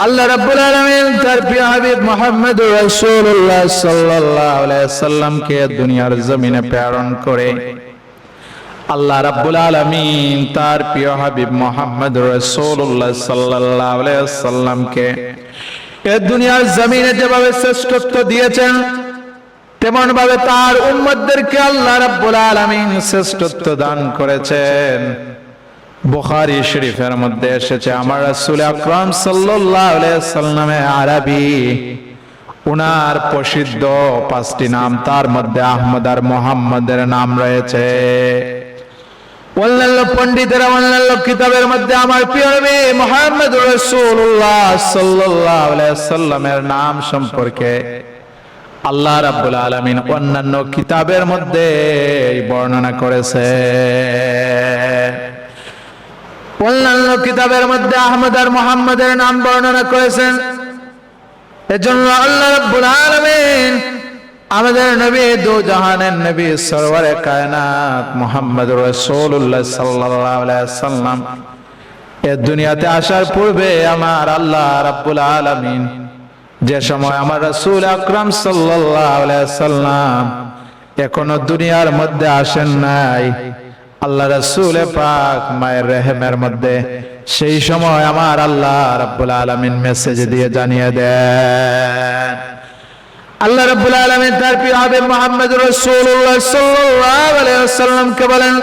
আল্লাহ রাব্বুল আলামিন তার প্রিয় হাবিব মুহাম্মদ রাসূলুল্লাহ সাল্লাল্লাহু আলাইহি সাল্লামকে দুনিয়ার জমিনে প্রেরণ করে। আল্লাহ রাব্বুল আলামিন তার প্রিয় হাবিব মুহাম্মদ রাসূলুল্লাহ সাল্লাল্লাহু আলাইহি সাল্লামকে এ দুনিয়ার জমিনে যেভাবে শ্রেষ্ঠত্ব দিয়েছেন তেমন ভাবে তার উম্মতদেরকে আল্লাহ রাব্বুল আলামিন শ্রেষ্ঠত্ব দান করেছেন। বুখারী শরীফের মধ্যে এসেছে, আমার রাসূল আকরাম সাল্লাল্লাহু আলাইহি সাল্লামে আরবি। উনার প্রসিদ্ধ পাঁচটি নাম, তার মধ্যে আহমদ আর মোহাম্মদের নাম রয়েছে। অন্যান্য পণ্ডিতেরা অন্যান্য কিতাবের মধ্যে, আমার প্রিয় নবী মোহাম্মদ রাসূলুল্লাহ সাল্লাল্লাহু আলাইহি সাল্লামের নাম সম্পর্কে আল্লাহ রাব্বুল আলামিন অন্যান্য কিতাবের মধ্যে বর্ণনা করেছে। অন্যান্য কিতাবের মধ্যে আহমদ আর মোহাম্মদের নাম বর্ণনা করেছেন। এজন্য আল্লাহ রাব্বুল আলামিন আমাদের নবী দু জাহানের নবী সরওয়ারে কায়নাত মুহাম্মদ রাসূলুল্লাহ সাল্লাল্লাহু আলাইহি সাল্লাম এ দুনিয়াতে আসার পূর্বে আমার আল্লাহ রাব্বুল আলামিন যে সময় আমার রাসূল আকরাম সাল্লাল্লাহু আলাইহি সাল্লাম এখনও দুনিয়ার মধ্যে আসেন নাই আল্লাহ রাসূল পাক মায়ের রেহেমের মধ্যে সেই সময় আমার আল্লাহ রাব্বুল আলামিন মেসেজ দিয়ে জানিয়ে দেন আল্লাহ রাব্বুল আলামিন তার প্রিয় হাবিব মুহাম্মদ রাসূলুল্লাহ সাল্লাল্লাহু আলাইহি ওয়াসাল্লামকে বলেন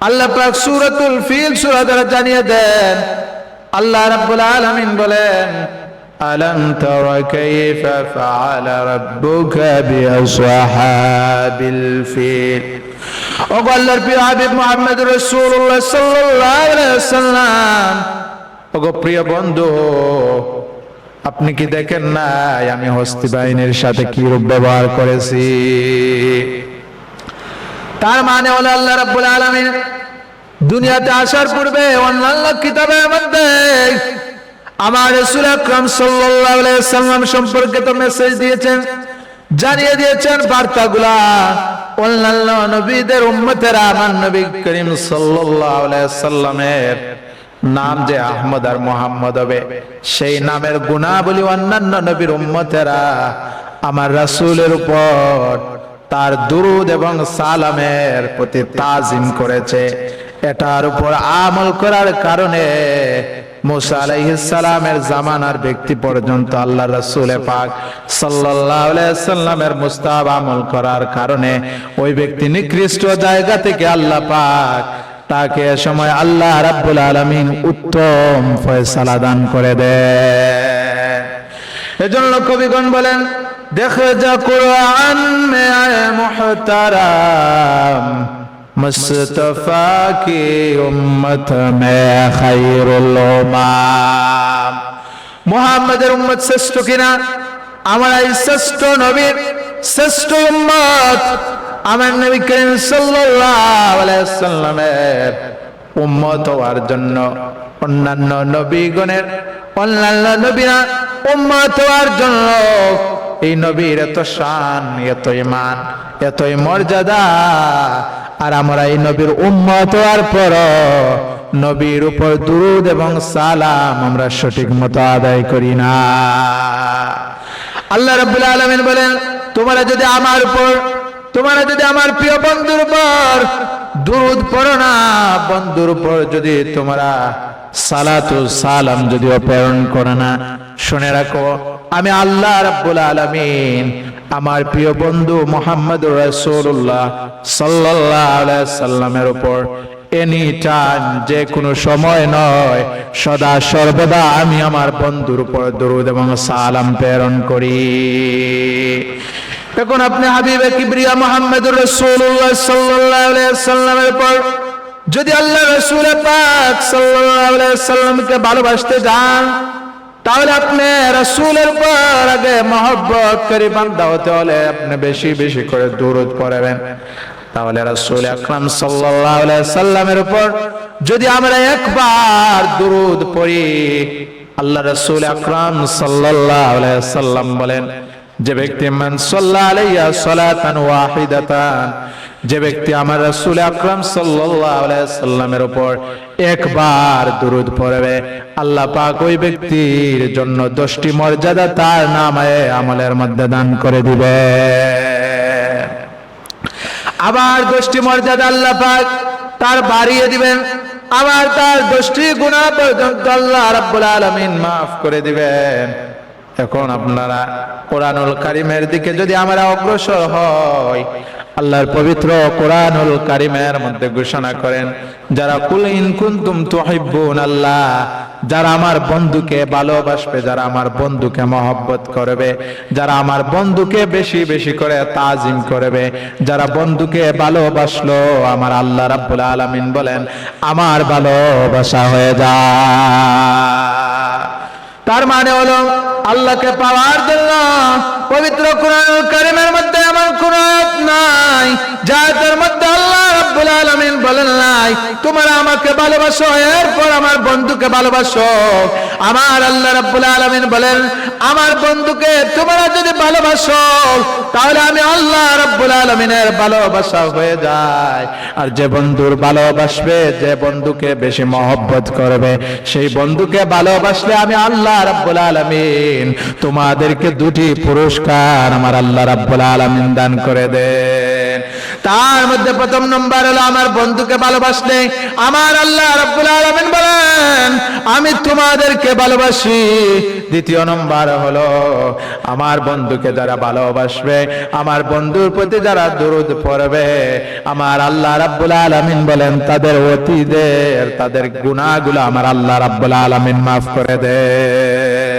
আল্লাহ পাক সূরাতুল ফিল সূরা দ্বারা জানিয়ে দেন আল্লাহ রাব্বুল আলামিন বলেন ألم تر كيف فعل ربك بأصحاب الفيل ওগো আল্লাহর প্রিয় হাবিব মুহাম্মদ রাসূলুল্লাহ সাল্লাল্লাহু আলাইহি ওগো প্রিয় বন্ধু, আপনি কি দেখেন নাই আমি হস্তি বাহিনীর সাথে কি রূপ ব্যবহার করেছি? তার মানে হলো আল্লাহ রাব্বুল আলামিন দুনিয়াতে আসার পূর্বে অন্যান্য কিতাবের মধ্যে আমার রাসূল আকরাম সাল্লাল্লাহু আলাইহি সাল্লাম সম্পর্কে তো মেসেজ দিয়েছেন, জানিয়ে দিয়েছেন বার্তাগুলা। অন্যান্য নবীদের উম্মতেরা আমার নবী করিম সাল্লামের নাম যে আহমদ আর মোহাম্মদ হবে, সেই নামের গুণাবলী অন্যান্য নবীর উম্মতেরা আমার রাসূলের উপর তার দুরুদ এবং সালামের প্রতি তাজিম করেছে। এটার উপর আমল করার কারণে মুসা আলাইহিস সালামের জামানার ব্যক্তি পর্যন্ত আল্লাহ রাসূলে পাক সাল্লামের মুস্তাহাব আমল করার কারণে ওই ব্যক্তি নিকৃষ্ট জায়গা থেকে আল্লাহ পাক তাকে সময় আল্লাহ রাব্বুল আলামিন উত্তম ফয়সালা দান করে দেয় এজন্য কবিগণ বলেন, দেখে যা কোরআন মে আয়ে মুহতারাম মুস্তফা কি উম্মত মে খায়রুল উমাম মুহাম্মাদের উম্মত শ্রেষ্ঠ কিনা আমার এই শ্রেষ্ঠ নবীর শ্রেষ্ঠ উম্মত আমার নবী করিম সাল্লাল্লাহু আলাইহি সাল্লামের উম্মত হওয়ার জন্য অন্যান্য নবীগণের অন্যান্য নবীরা উম্মত হওয়ার জন্য এই নবীর এত শান, এত ইমান এতই মর্যাদা। আর আমরা এই নবীর উম্মত হওয়ার পর নবীর উপর দুরুদ এবং সালাম আমরা সঠিক মতো আদায় করি না। আল্লাহ রাব্বুল আলামিন বলেন, তোমরা যদি আমার উপর, তোমরা যদি আমার প্রিয় বন্ধুর উপর দুরুদ পড়ো না, বন্ধুর উপর যদি তোমরা সালাতু সালাম যদি প্রেরণ করো না, শুনে রাখো, আমি আল্লাহ রাব্বুল আলামিন, আমার প্রিয় বন্ধু মোহাম্মদ রাসূলুল্লাহ সাল্লাল্লাহু আলাইহি সাল্লামের উপর এনি টাইম যে কোনো সময় নয়, সদা সর্বদা আমি আমার বন্ধুর উপর দরুদ এবং সালাম প্রেরণ করি। এখন আপনি হাবিবে কিবরিয়া মোহাম্মদুর রাসূলুল্লাহ সাল্লাল্লাহু আলাইহি সাল্লামের উপর যদি আল্লাহ রসুল পাক সাল্লামকে ভালোবাসতে যান, তাহলে আপনি রাসূলের উপর আগে মহব্বত করে বান্দা হতে হলে আপনি বেশি বেশি করে দরুদ পড়বেন। তাহলে রাসূল আকরাম আলাইহি সাল্লামের উপর যদি আমরা একবার দরুদ পড়ি, আল্লাহ রসুল আকরাম আলাইহি সাল্লাম বলেন যে ব্যক্তি মান সাল্লা আলাইয়া সালাতান ওয়াহিদাতান, যে ব্যক্তি আমার রাসূল আকরাম সাল্লাল্লাহু আলাইহি সাল্লামের উপর একবার দুরূদ পড়বে, আল্লাহ পাক ওই ব্যক্তির জন্য দশটি মর্যাদা তার নামে আমলের মধ্যে দান করে দিবে। আবার দশটি মর্যাদা আল্লাহ পাক তার বাড়িয়ে দিবেন, আবার তার দশটি গুণা পর্যন্ত আল্লাহ রাব্বুল আলামিন মাফ করে দিবেন। এখন আপনারা কোরআনুল কারিমের দিকে যদি আমরা অগ্রসর হই, আল্লাহর পবিত্র কোরআনুল কারিমের মধ্যে ঘোষণা করেন, যারা কুল ইন কুনতুম তুহিব্বুন আল্লাহ যারা আমার বন্ধুকে ভালোবাসবে, যারা আমার বন্ধুকে মহব্বত করবে, যারা আমার বন্ধুকে বেশি বেশি করে তাজিম করবে, যারা বন্ধুকে ভালোবাসলো, আমার আল্লাহ রাব্বুল আলামিন বলেন, আমার ভালোবাসা হয়ে যায় তার মানে হলো আল্লাহকে পাওয়ার জন্য পবিত্র কোরআন কারিমের মধ্যে এমন কোন নাই যাদের মধ্যে আল্লাহ রাব্বুল আলামিন বলেন নাই আমাকে ভালোবাসো, এরপর আমার বন্ধুকে ভালোবাসো। আমার আল্লাহ রাব্বুল আলামিন বলেন, আমার বন্ধুকে তোমরা যদি ভালোবাসো, তাহলে আমি আল্লাহ রাব্বুল আলামিনের ভালোবাসা হয়ে যায় আর যে বন্ধুর ভালোবাসবে, যে বন্ধুকে বেশি মহব্বত করবে, সেই বন্ধুকে ভালোবাসলে আমি আল্লাহ রাব্বুল আলামিন তোমাদেরকে দুটি পুরস্কার আমার আল্লাহ রাব্বুল আলামিন দান করে দেন। তার মধ্যে প্রথম নম্বর হলো আমার বন্ধুকে ভালোবাসলে। আমার আল্লাহ রাব্বুল আলামিন বলেন, আমি তোমাদেরকে ভালোবাসি। দ্বিতীয় নম্বর হলো, আমার বন্ধুকে যারা ভালোবাসবে, আমার বন্ধুর প্রতি যারা দরুদ পড়বে, আমার আল্লাহ রাব্বুল আলামিন বলেন, তাদের অতীদের তাদের গুনাহগুলো আমার আল্লাহ রাব্বুল আলামিন মাফ করে দেন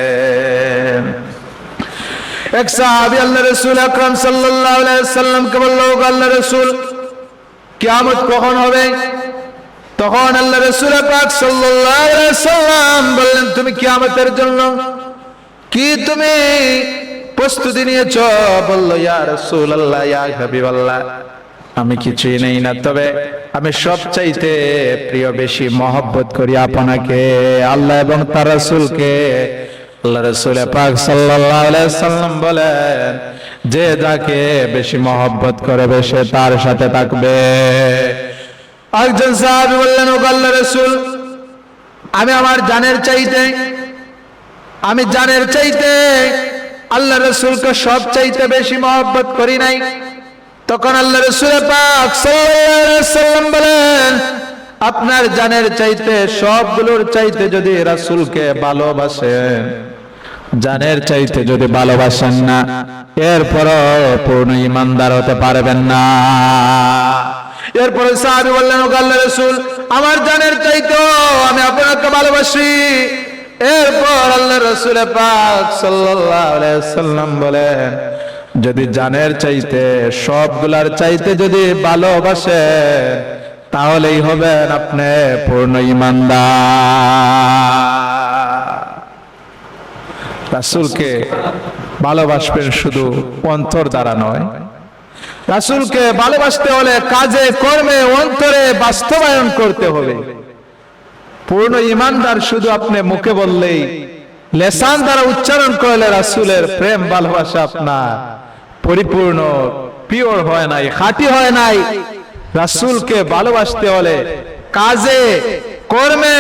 এক সাহাবী আল্লাহ রাসূল আকরাম সাল্লামকে বলল "ও আল্লাহ রাসূল, কিয়ামত কখন হবে? তখন আল্লাহ রাসূল পাক সাল্লাম বললেন, তুমি কিয়ামতের জন্য কি তুমি প্রস্তুতি নিয়েছ? বলল, ইয়া রাসূলুল্লাহ, ইয়া হাবিবাল্লাহ, আমি কিছুই নেই না, তবে আমি সবচাইতে প্রিয়, বেশি মহব্বত করি আপনাকে, আল্লাহ এবং তার রাসূলকে। আল্লাহ রসুল পাক সাল্লাম বলেন, যে যাকে বেশি মহব্বত করবে, সে তার সাথে থাকবে। একজন সাহাবী বললেন ও আল্লাহ রসুল, আমি আমার জানের চাইতে, আমি জানের চাইতে আল্লাহ রসুলকে সব চাইতে বেশি মহব্বত করি নাই। তখন আল্লাহ রসুল পাক সাল্লাম বলেন, আপনার জানের চাইতে, সবগুলোর চাইতে যদি রাসূলকে ভালোবাসেন জানের চাইতে যদি ভালোবাসেন না, এরপরও পূর্ণ ইমানদার হতে পারবেন না। এরপরে সাহাবী বললেন আল্লাহ রাসূল, আমার জানের চাইতেও আমি আপনাকে ভালোবাসি। এরপর আল্লাহ রাসূল পাক সাল্লাম বলেন, যদি জানের চাইতে, সবগুলার চাইতে যদি ভালোবাসে তাহলেই হবেন আপনি পূর্ণ ইমানদার। রাসূলকে ভালোবাসবেন শুধু অন্তর দ্বারা নয়। রাসূলকে ভালোবাসতে হলে কাজে, কর্মে, অন্তরে বাস্তবায়ন করতে হবে। পূর্ণ ইমানদার শুধু আপনি মুখে বললেই, লেসান দ্বারা উচ্চারণ করলে রাসূলের প্রেম, ভালোবাসা আপনার পরিপূর্ণ পিওর হয় নাই, খাঁটি হয় নাই। রাসূলকে ভালোবাসতে হলে কাজে কর্মে,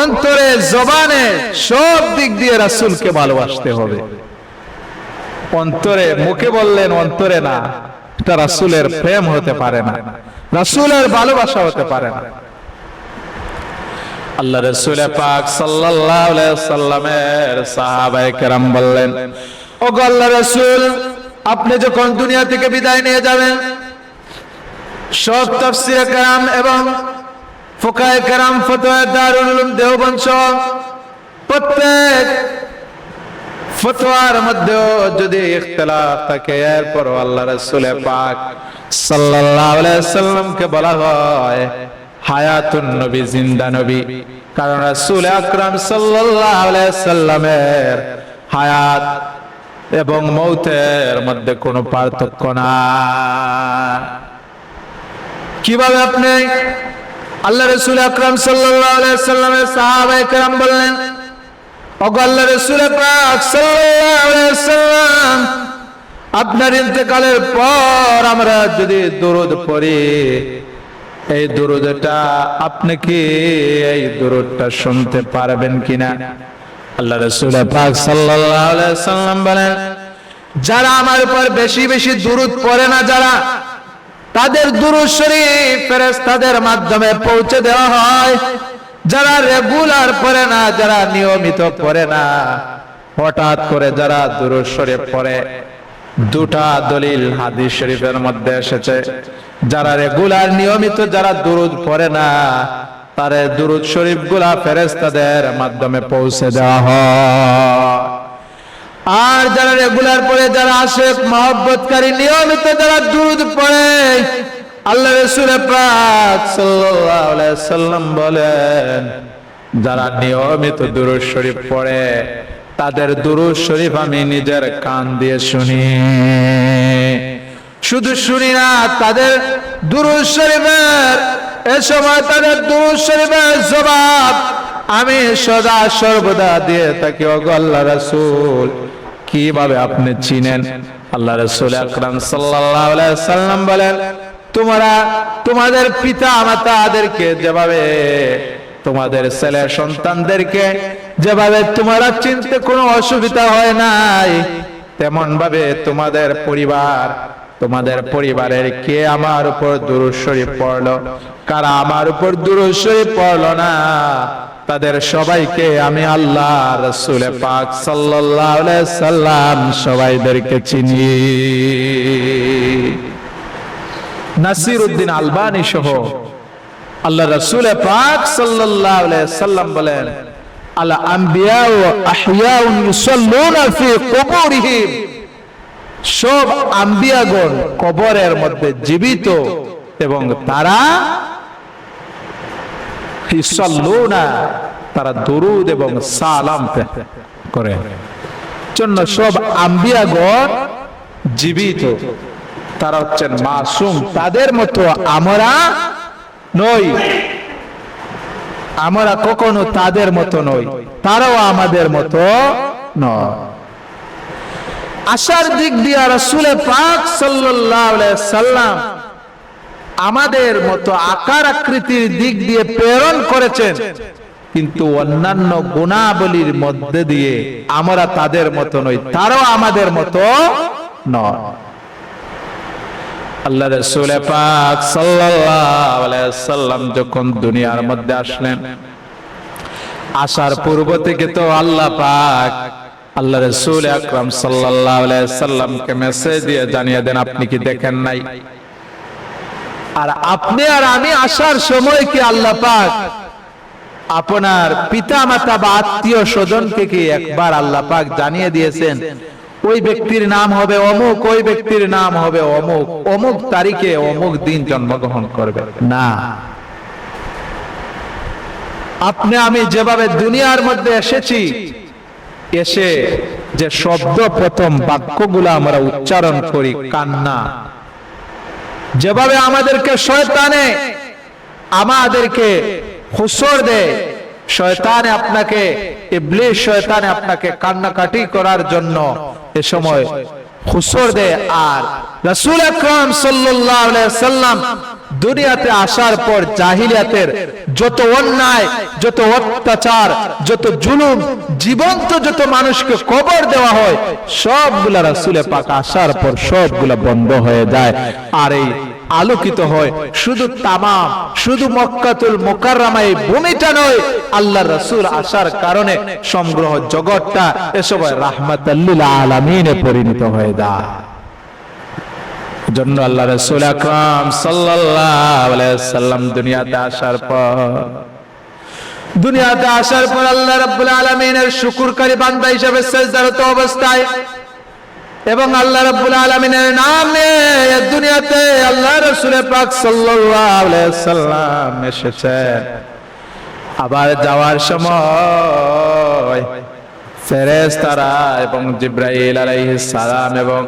অন্তরে, জবানে সব দিক দিয়ে রাসূলকে ভালোবাসতে হবে। অন্তরে মুখে বললেন, অন্তরে না, এটা রাসূলের প্রেম হতে পারে না রাসূলের ভালোবাসা হতে পারে না। আল্লাহ রসুল পাক সাল্লামের কেরাম বললেন ও গো আল্লাহ রসুল, আপনি যখন দুনিয়া থেকে বিদায় নিয়ে যাবেন, সব কেরাম এবং ফুকায়ে কেরাম ফতোয়া দারুল উলুম দেওবন্দ প্রত্যেক ফতোয়ার মধ্যেও যদি ইখতিলাফ থাকে এরপর আল্লাহ রাসূল পাক সাল্লাল্লাহু আলাইহি সাল্লামকে বলা হয় হায়াতুন নবী, জিন্দা নবী। কারণ রাসূল আকরাম সাল্লাল্লাহু আলাইহি সাল্লামের হায়াত এবং মৌতের মধ্যে কোনো পার্থক্য না কীভাবে আপনি আল্লাহ রসুল আকরাম সাল্লামের সাহাবায়ে কেরাম বললেন আপনার ইন্তেকালের পর আমরা যদি দরুদ পড়ি, এই দরুদটা আপনি কি এই দরুদটা শুনতে পারবেন কিনা? আল্লাহ রসুল পাক সাল্লাম বলেন, যারা আমার উপর বেশি বেশি দুরুদ পড়ে না যারা তাদের দুরুদ শরীফ ফেরেশতাদের মাধ্যমে পৌঁছে দেওয়া হয়। যারা রেগুলার পড়ে না, যারা নিয়মিত পড়ে না, হঠাৎ করে যারা দুরুদ শরীফ পড়ে, দুটা দলিল হাদিস শরীফের মধ্যে এসেছে। যারা রেগুলার, নিয়মিত যারা দুরুদ পড়ে না তারে দুরুদ শরীফগুলা ফেরেস্তাদের মাধ্যমে পৌঁছে দেওয়া হয়। আর যারা রেগুলার পড়ে, যারা আশেক, মহব্বতকারী, নিয়মিত যারা দুধ পড়ে, আল্লাহ রসুল পাক সাল্লাম বলেন, যারা নিয়মিত দুরুদ শরীফ পড়ে, তাদের দুরুদ শরীফ আমি নিজের কান দিয়ে শুনি। শুধু শুনি না, তাদের দুরুদ শরীফের, এ সময় তাদের দুরুদ শরীফের জবাব আমি সদা সর্বদা দিয়ে থাকি। ওগো আল্লাহ রাসূল কীভাবে আপনি চিনেন? আল্লাহ রাসূল আকরাম সাল্লাম বলেন, তোমরা তোমাদের পিতা মাতাদেরকে যেভাবে, তোমাদের ছেলে সন্তানদেরকে যেভাবে তোমরা চিনতে কোনো অসুবিধা হয় নাই তেমন ভাবে তোমাদের পরিবার, তোমাদের পরিবারের কে আমার উপর দুরুশ্বরী পড়ল, কারা আমার উপর দুরুশ্বরী পড়ল না তাদের সবাইকে আমি আল্লাহ, রসুল পাক সাল্লাম সবাইদেরকে চিনি। নাসির উদ্দিন আলবানি সহ আল্লাহ রসুল পাক সাল্লাল্লাহু সাল্লাম বলেন, আল আম্বিয়া কুবুরিহিম। সব আম্বিয়াগণ কবরের মধ্যে জীবিত এবং তারা ইউসাল্লুনা, তারা দরুদ এবং সালাম করে। জন্য সব আম্বিয়াগণ জীবিত। তারা হচ্ছেন মাসুম। তাদের মতো আমরা নই। আমরা কখনো তাদের মতো নই। তারাও আমাদের মতো নয়। আসার দিক দিয়ে রাসূলে পাক সাল্লাম আমাদের মতো আকার আকৃতির দিক দিয়ে প্রেরণ করেছেন। কিন্তু অন্যান্য গুণাবলীর মধ্যে দিয়ে আমরা তাদের মতো নই, তারাও আমাদের মতো নয়। আল্লাহ পাক সাল্লাম যখন দুনিয়ার মধ্যে আসলেন, আসার পূর্ব থেকে তো আল্লাহ পাক আল্লাহ রসুল আকরাম আলাইহি সাল্লামকে মেসেজ দিয়ে জানিয়ে দেন, আপনি কি দেখেন নাই? আর আপনি আর আমি আসার সময় কি আল্লাহ পাক আপনার পিতা মাতা বা আত্মীয় স্বজনকে কি একবার আল্লাহ পাক জানিয়ে দিয়েছেন? ওই ব্যক্তির নাম হবে অমুক, ওই ব্যক্তির নাম হবে অমুক। অমুক তারিখে অমুক দিন জন্মগ্রহণ করবে। না। আপনি, আমি যেভাবে দুনিয়ার মধ্যে এসেছি, এসে যে শব্দ প্রথম বাক্যগুলো আমরা উচ্চারণ করি, কান্না। যেভাবে আমাদেরকে শয়তানে, আমাদেরকে হুসর দেয় শয়তানে আপনাকে ইবলিশ শয়তানে আপনাকে কান্নাকাটি করার জন্য এ সময় হুসর দেয় আর রাসূল আকরাম সাল্লাল্লাহু আলাইহি সাল্লাম দুনিয়াতে আসার পর জাহিলিয়াতের যত অন্যায়, যত অত্যাচার, যত জুলুম, জীবন্ত যত মানুষকে কবর দেওয়া হয়, সবগুলা রাসূলে পাক আসার পর সবগুলা বন্ধ হয়ে যায়। আর এই আলোকিত হয় শুধু তামাম, শুধু মক্কাতুল মোকাররামা এই ভূমিটা নয় আল্লাহ রসুল আসার কারণে সমগ্র জগৎটা এসব রাহমাতাল্লিল আলামিনে পরিণত হয়ে যায়। জন্য আল্লাহ রসুল আকরাম সাল্লাম দুনিয়াতে আসার পর, দুনিয়াতে আসার পর আল্লাহ রাব্বুল আলামিনের শুকরকারী বান্দা হিসেবে সেজদারত অবস্থায় এবং আল্লাহ রাব্বুল আলামিনের নামে দুনিয়াতে আল্লাহ রাসূল পাক সাল্লাম এসেছেন আবার যাওয়ার সময় ফেরেশতারা এবং জিব্রাইল আলাইহিস সালাম এবং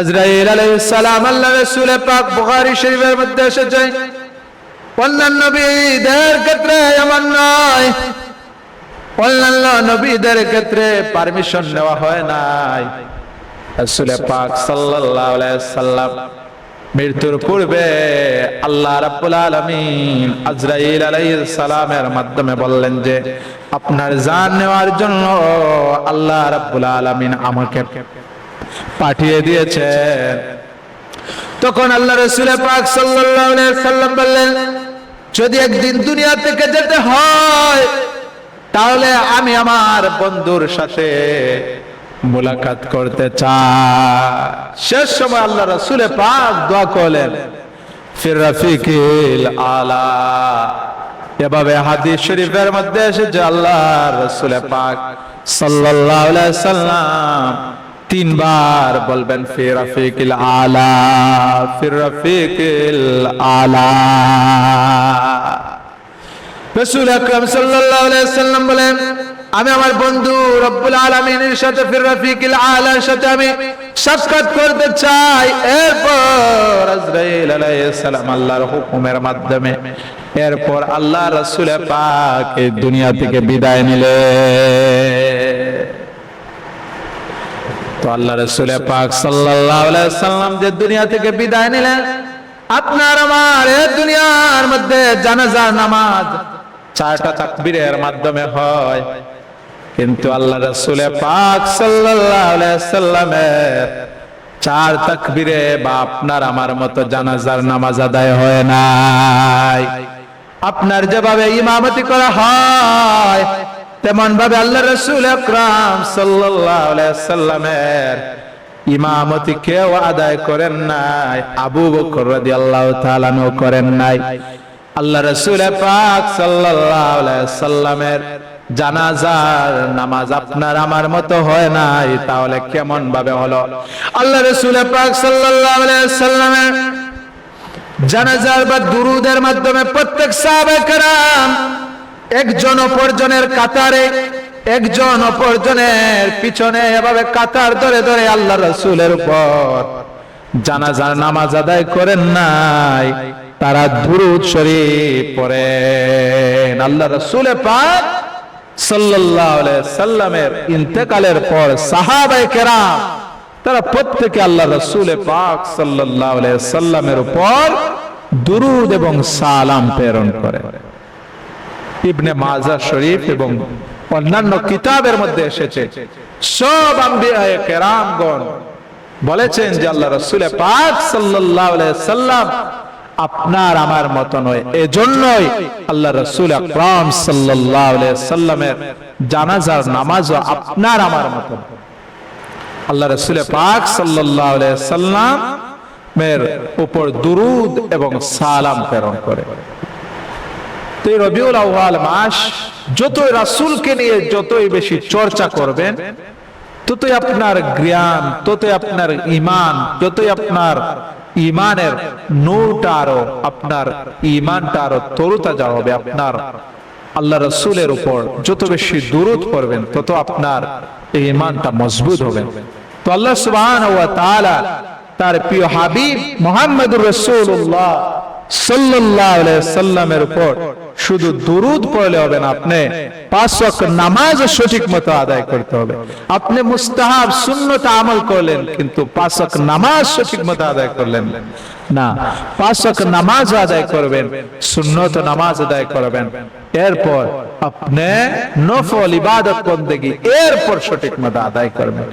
আজরাইল আলাইহিস সালাম আল্লাহ রাসূল পাক বুখারী শরীফের মধ্যে এসেছে, অন্যান্য নবীদের ক্ষেত্রে এমন নয়। অন্যান্য নবীদের ক্ষেত্রে পারমিশন নেওয়া হয় নাই। রাসূল পাক সাল্লাল্লাহু আলাইহি সাল্লাম মৃত্যুর পূর্বে আল্লাহ রাব্বুল আলামিন আজরাইল আলাইহিস সালামের মাধ্যমে বললেন যে, আপনার জান নেওয়ার জন্য আল্লাহ রাব্বুল আলামিন আমাকে পাঠিয়ে দিয়েছেন তখন আল্লাহ রসুল পাক সাল্লাম বললেন, যদি একদিন দুনিয়া থেকে যেতে হয়, তাহলে আমি আমার বন্ধুর সাথে মুলাকাত করতে চাই। শেষ সময় আল্লাহ রসুল পাক দোয়া করলেন, ফির রফিকিল আলা। এভাবে হাদিস শরীফের মধ্যে এসেছে, আল্লাহ রসুল পাক আলাইহি সাল্লাম তিনবার বলবেন ফির রফিকিল আলা ফির রফিকিল আলা। রসুল আকরাম সাল্লাল্লাহু আলাইহি সাল্লাম বলেন, আমি আমার বন্ধু রব্বুল আলামিনের সাথে ফির রফিকিল আলার সাথে আমি সাক্ষাৎ করতে চাই। এরপর আজরাইল আলাইহিস সালাম আল্লাহর হুকুমের মাধ্যমে, এরপর আল্লাহ রাসূল পাক দুনিয়া থেকে বিদায় নিলে তো আল্লাহ রাসূল পাক সাল্লাম যে দুনিয়া থেকে বিদায় নিলেন, আপনার আমার দুনিয়ার মধ্যে জানাজা, নামাজ চারটা তাকবীরের মাধ্যমে হয়। কিন্তু আল্লাহ রাসূল পাক আলাইহি সাল্লামের চার তাকবীরে বা আপনার আমার মতো জানাজার নামাজ আদায় হয় নাই। আপনার যেভাবে ইমামতি করা হয় তেমন ভাবে আল্লাহ রসুল আকরাম সাল্লামের ইমামতি কেউ আদায় করেন নাই, আবু বকর রাদিয়াল্লাহু তাআলা নো করেন নাই। আল্লাহ রসুল পাক সাল্লামের জানাজার নামাজ আপনার আমার মতো হয় নাই, তাহলে কেমন ভাবে হলো? আল্লাহ রসুল পাক সাল্লামের জানাজার বা দুরুদের মাধ্যমে প্রত্যেক সাহাবে কারাম একজন অপরজনের কাতারে, একজন অপরজনের পিছনে এভাবে কাতার ধরে ধরে আল্লাহ রসুলের উপর। জানাজার নামাজ আদায় করেন নাই, তারা দুরুদ শরীফ পড়েন। আল্লাহ রসুলে পাক সাল্লামের ইন্তেকালের পর সাহাবায়ে কেরাম, তারা প্রত্যেকে আল্লাহ রসুল পাক আলাইহি সাল্লামের উপর দুরুদ এবং সালাম প্রেরণ করে। ইবনে মাজা শরীফ এবং অন্যান্য কিতাবের মধ্যে এসেছে। সব আম্বিয়ায়ে কেরামগণ বলেছেন যে আল্লাহ রসুল পাক আলাইহি সাল্লাম আপনার আমার মত নয়, এজন্যই আল্লাহ রসুল আকরাম আলাইহি সাল্লামের জানাজার নামাজও আপনার আমার মত। আল্লাহ রসুল পাক আলাইহি সাল্লাম এর উপর দুরুদ এবং সালাম প্রেরণ করে। তো এই রবিউল মাস যতই নিয়ে যতই বেশি চর্চা করবেন, ততই আপনার জ্ঞান, ততই আপনার যতই আপনার নূরটা আরও, আপনার আরও তরুতাজা হবে, আপনার আল্লাহ রসুলের উপর যত বেশি দুরুদ করবেন তত আপনার এই ঈমানটা মজবুত হবে। তো আল্লাহ তাআলা তার প্রিয় হাবিব মুহাম্মদুর আলাইহি সাল্লামের উপর শুধু দুরুদ পড়লে হবে না আপনি পাঁচ নামাজ সঠিক মতো আদায় করতে হবে। আপনি মুস্তাহাব আমল করলেন, কিন্তু পাঁচ নামাজ সঠিক মতো আদায় করলেন না। পাঁচ নামাজ আদায় করবেন, সুন্নত নামাজ আদায় করবেন। এরপর আপনি নফল ইবাদত বন্দেগী, এরপর সঠিক মতো আদায় করবেন।